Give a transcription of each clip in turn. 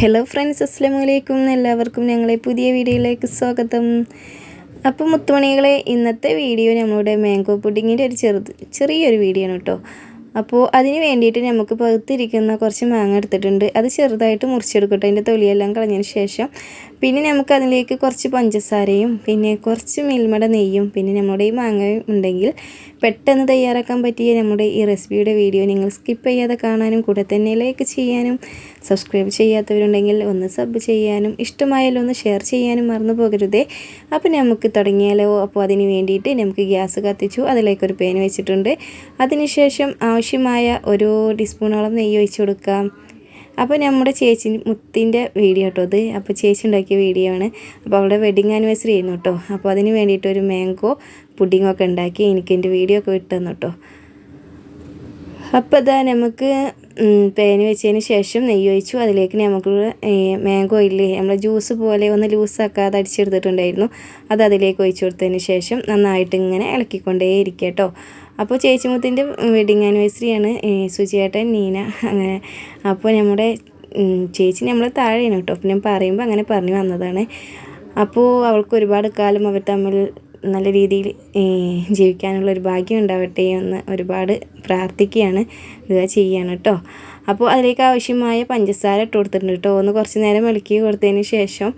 Hello friends അസ്സാം വലൈക്കും എല്ലാവർക്കും ഞങ്ങളെ പുതിയ വീഡിയോയിലേക്ക് സ്വാഗതം. അപ്പോൾ മുത്തുമണികളെ ഇന്നത്തെ വീഡിയോ നമ്മളുടെ മാംഗോ പുഡിങ്ങിന്റെ ഒരു ചെറുത് ചെറിയൊരു വീഡിയോ ആണ് കേട്ടോ. അപ്പോൾ അതിന് വേണ്ടിയിട്ട് നമുക്ക് പകുത്തിരിക്കുന്ന കുറച്ച് മാങ്ങ എടുത്തിട്ടുണ്ട്. അത് ചെറുതായിട്ട് മുറിച്ചെടുക്കട്ടെ. അതിന്റെ തൊലിയെല്ലാം കളഞ്ഞതിന് ശേഷം പിന്നെ നമുക്ക് അതിലേക്ക് കുറച്ച് പഞ്ചസാരയും പിന്നെ കുറച്ച് മിൽമട നെയ്യും പിന്നെ നമ്മുടെ ഈ മാങ്ങയും ഉണ്ടെങ്കിൽ പെട്ടെന്ന് തയ്യാറാക്കാൻ പറ്റിയ നമ്മുടെ ഈ റെസിപ്പിയുടെ വീഡിയോ നിങ്ങൾ സ്കിപ്പ് ചെയ്യാതെ കാണാനും കൂടെ തന്നെ ലൈക്ക് ചെയ്യാനും സബ്സ്ക്രൈബ് ചെയ്യാത്തവരുണ്ടെങ്കിൽ ഒന്ന് സബ് ചെയ്യാനും ഇഷ്ടമായാലോ ഒന്ന് ഷെയർ ചെയ്യാനും മറന്നു പോകരുതേ. അപ്പോൾ നമുക്ക് തുടങ്ങിയാലോ? അപ്പോൾ അതിന് വേണ്ടിയിട്ട് നമുക്ക് ഗ്യാസ് കത്തിച്ചു. അതിലേക്കൊരു പേന വെച്ചിട്ടുണ്ട്. അതിനുശേഷം ആവശ്യമായ ഒരു ടീസ്പൂണോളം നെയ്യ് ഒഴിച്ച് കൊടുക്കാം അപ്പോൾ നമ്മുടെ ചേച്ചി മുത്തിന്റെ വീഡിയോ കേട്ടോ അത് അപ്പോൾ ചേച്ചി ഉണ്ടാക്കിയ വീഡിയോ ആണ്. അപ്പോൾ അവളുടെ വെഡിങ് ആനിവേഴ്സറി ആയിരുന്നു കേട്ടോ. അപ്പോൾ അതിന് വേണ്ടിയിട്ട് ഒരു മാംഗോ പുഡിങ്ങൊക്കെ ഉണ്ടാക്കി എനിക്ക് എന്റെ വീഡിയോ ഒക്കെ വിട്ടു തന്നു കേട്ടോ. അപ്പോൾ ഇതാ നമുക്ക് പേന് വെച്ചതിന് ശേഷം നെയ്യ് ഒഴിച്ചു അതിലേക്ക് നമുക്ക് മാംഗോ ഇല്ലേ നമ്മൾ ജ്യൂസ് പോലെ ഒന്ന് ലൂസാക്കാതെ അടിച്ചെടുത്തിട്ടുണ്ടായിരുന്നു. അത് അതിലേക്ക് ഒഴിച്ചു കൊടുത്തതിന് ശേഷം നന്നായിട്ട് ഇങ്ങനെ ഇളക്കിക്കൊണ്ടേ ഇരിക്കുക കേട്ടോ അപ്പോൾ ചേച്ചിമുത്തിന്റെ വെഡിങ് ആനിവേഴ്സറിയാണ് സുചിയേട്ടൻ നീന അങ്ങനെ. അപ്പോൾ നമ്മുടെ ചേച്ചി നമ്മൾ താഴെയാണ് കേട്ടോ. അപ്പം ഞാൻ പറയുമ്പോൾ അങ്ങനെ പറഞ്ഞു വന്നതാണ്. അപ്പോൾ അവൾക്ക് ഒരുപാട് കാലം അവർ തമ്മിൽ നല്ല രീതിയിൽ ജീവിക്കാനുള്ള ഒരു ഭാഗ്യം ഉണ്ടാവട്ടെ എന്ന് ഒരുപാട് പ്രാർത്ഥിക്കുകയാണ് ഇത് ചെയ്യാണ് കേട്ടോ അപ്പോൾ അതിലേക്ക് ആവശ്യമായ പഞ്ചസാര ഇട്ട് കൊടുത്തിട്ടുണ്ട് കേട്ടോ ഒന്ന് കുറച്ച് നേരം ഇളക്കി കൊടുത്തതിന് ശേഷം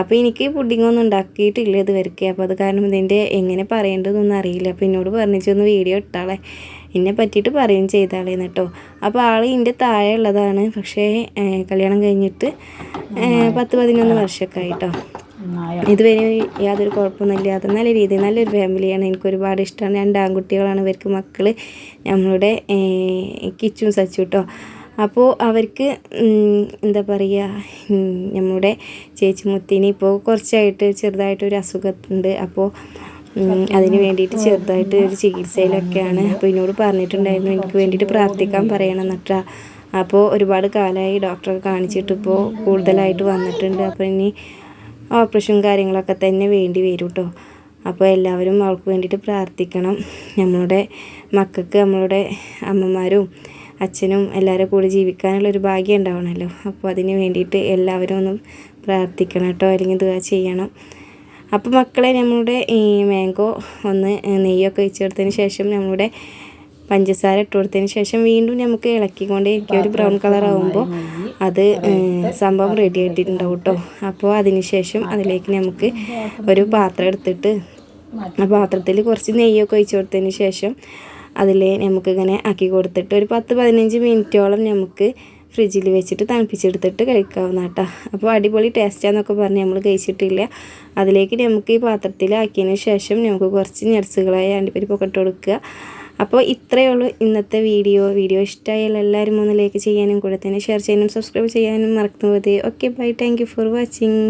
അപ്പോൾ എനിക്ക് പുഡിങ്ങൊന്നും ഉണ്ടാക്കിയിട്ടില്ല ഇത് വരയ്ക്കുക അപ്പോൾ അത് കാരണം ഇതിന്റെ എങ്ങനെ പറയേണ്ടതൊന്നും അറിയില്ല. അപ്പോൾ എന്നോട് പറഞ്ഞിച്ചൊന്ന് വീഡിയോ ഇട്ടാളെ. എന്നെ പറ്റിയിട്ട് പറയുകയും ചെയ്താളേന്ന് കേട്ടോ അപ്പോൾ ആൾ ഇതിന്റെ താഴെ ഉള്ളതാണ്. പക്ഷേ കല്യാണം കഴിഞ്ഞിട്ട് പത്ത് പതിനൊന്ന് വർഷമൊക്കെ ആയിട്ടോ ഇതുവരെ യാതൊരു കുഴപ്പമൊന്നുമില്ലാതെ നല്ല രീതിയിൽ നല്ലൊരു ഫാമിലിയാണ്. എനിക്ക് ഒരുപാട് ഇഷ്ടമാണ്. രണ്ട് ആൺകുട്ടികളാണ്. ഇവർക്ക് മക്കൾ നമ്മളുടെ കിച്ചും സച്ചു കേട്ടോ അപ്പോൾ അവർക്ക് എന്താ പറയുക നമ്മുടെ ചേച്ചിമുത്തിന് ഇപ്പോൾ കുറച്ചായിട്ട് ചെറുതായിട്ടൊരു അസുഖമുണ്ട് അപ്പോൾ അതിന് വേണ്ടിയിട്ട് ചെറുതായിട്ട് ഒരു ചികിത്സയിലൊക്കെയാണ്. അപ്പോൾ എന്നോട് പറഞ്ഞിട്ടുണ്ടായിരുന്നു. എനിക്ക് വേണ്ടിയിട്ട് പ്രാർത്ഥിക്കാൻ പറയണം എന്നിട്ടാ. അപ്പോൾ ഒരുപാട് കാലമായി ഡോക്ടറെ കാണിച്ചിട്ടിപ്പോൾ കൂടുതലായിട്ട് വന്നിട്ടുണ്ട്. അപ്പോൾ ഇനി ഓപ്പറേഷൻ കാര്യങ്ങളൊക്കെ തന്നെ വേണ്ടി വരും കേട്ടോ അപ്പോൾ എല്ലാവരും അവൾക്ക് വേണ്ടിയിട്ട് പ്രാർത്ഥിക്കണം. നമ്മളുടെ മക്കൾക്ക് നമ്മളുടെ അമ്മമാരും അച്ഛനും എല്ലാവരും കൂടി ജീവിക്കാനുള്ള ഒരു ഭാഗ്യം ഉണ്ടാവണമല്ലോ അപ്പോൾ അതിന് വേണ്ടിയിട്ട് എല്ലാവരും ഒന്ന് പ്രാർത്ഥിക്കണം കേട്ടോ അല്ലെങ്കിൽ ഇതുക ചെയ്യണം. അപ്പോൾ മക്കളെ നമ്മളുടെ ഈ മാംഗോ ഒന്ന് നെയ്യൊക്കെ വെച്ചെടുത്തതിന് ശേഷം നമ്മളുടെ പഞ്ചസാര ഇട്ട് കൊടുത്തതിന് ശേഷം വീണ്ടും നമുക്ക് ഇളക്കിക്കൊണ്ടേ ഇരിക്കുക. ഒരു ബ്രൗൺ കളർ ആകുമ്പോൾ അത് സംഭവം റെഡി ആയിട്ടുണ്ടാവും കേട്ടോ. അപ്പോൾ അതിന് ശേഷം അതിലേക്ക് നമുക്ക് ഒരു പാത്രം എടുത്തിട്ട് ആ പാത്രത്തിൽ കുറച്ച് നെയ്യൊക്കെ ഒഴിച്ചു കൊടുത്തതിന് ശേഷം അതിൽ നമുക്കിങ്ങനെ ആക്കി കൊടുത്തിട്ട് ഒരു പത്ത് പതിനഞ്ച് മിനിറ്റോളം നമുക്ക് ഫ്രിഡ്ജിൽ വെച്ചിട്ട് തണുപ്പിച്ചെടുത്തിട്ട് കഴിക്കാവുന്ന കേട്ടോ. അപ്പോൾ അടിപൊളി ടേസ്റ്റാന്നൊക്കെ പറഞ്ഞ് നമ്മൾ കഴിച്ചിട്ടില്ല. അതിലേക്ക് നമുക്ക് ഈ പാത്രത്തിൽ ആക്കിയതിന് ശേഷം നമുക്ക് കുറച്ച് ഞെർസുകളായ അണ്ടിപ്പരിപ്പൊക്കെ ഇട്ട് കൊടുക്കുക. അപ്പോൾ ഇത്രയേ ഉള്ളൂ ഇന്നത്തെ വീഡിയോ. വീഡിയോ ഇഷ്ടമായാൽ എല്ലാവരും ഒന്ന് ലൈക്ക് ചെയ്യാനും കൂടെ തന്നെ ഷെയർ ചെയ്യാനും സബ്സ്ക്രൈബ് ചെയ്യാനും മറക്കുന്നത് okay bye thank for watching